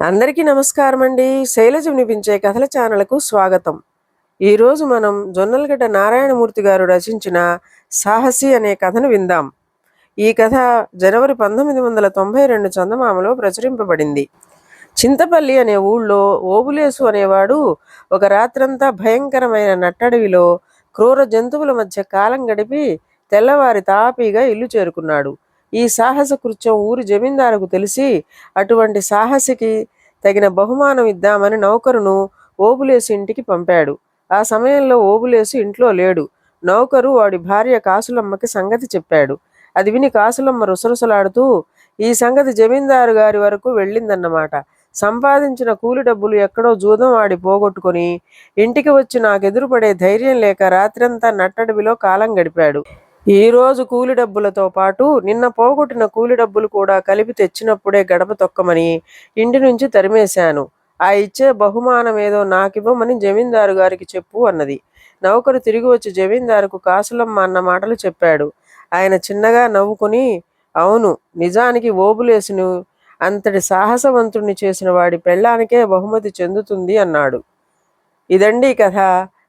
అందరికీ నమస్కారం అండి శైలజ వినిపించే కథల ఛానల్కు స్వాగతం. ఈరోజు మనం జొన్నలగడ్డ నారాయణమూర్తి గారు రచించిన సాహసి అనే కథను విందాం. ఈ కథ జనవరి పంతొమ్మిది వందల తొంభై రెండు చందమామలో ప్రచురింపబడింది. చింతపల్లి అనే ఊళ్ళో ఓబులేసు అనేవాడు ఒక రాత్రంతా భయంకరమైన నట్టడవిలో క్రూర జంతువుల మధ్య కాలం గడిపి తెల్లవారి తాపీగా ఇల్లు చేరుకున్నాడు. ఈ సాహస కృత్యం ఊరి జమీందారుకు తెలిసి అటువంటి సాహసికి తగిన బహుమానం ఇద్దామని నౌకరును ఓబులేసు ఇంటికి పంపాడు. ఆ సమయంలో ఓబులేసు ఇంట్లో లేడు. నౌకరు వాడి భార్య కాసులమ్మకి సంగతి చెప్పాడు. అది విని కాసులమ్మ రుసరుసలాడుతూ ఈ సంగతి జమీందారు గారి వరకు వెళ్ళిందన్నమాట. సంపాదించిన కూలి డబ్బులు ఎక్కడో జూదం ఆడి పోగొట్టుకొని ఇంటికి వచ్చి నాకెదురుపడే ధైర్యం లేక రాత్రంతా నట్టడవిలో కాలం గడిపాడు. ఈరోజు కూలి డబ్బులతో పాటు నిన్న పోగొట్టిన కూలి డబ్బులు కూడా కలిపి తెచ్చినప్పుడే గడప తొక్కమని ఇంటి నుంచి తరిమేశాను. ఆ ఇచ్చే బహుమానం ఏదో నాకివ్వమని జమీందారు గారికి చెప్పు అన్నది. నౌకరు తిరిగి వచ్చి జమీందారుకు కాసులమ్మ అన్న మాటలు చెప్పాడు. ఆయన చిన్నగా నవ్వుకుని అవును నిజానికి ఓబులేసును. అంతటి సాహసవంతుణ్ణి చేసిన వాడి పెళ్ళానికే బహుమతి చెందుతుంది అన్నాడు. ఇదండి కథ.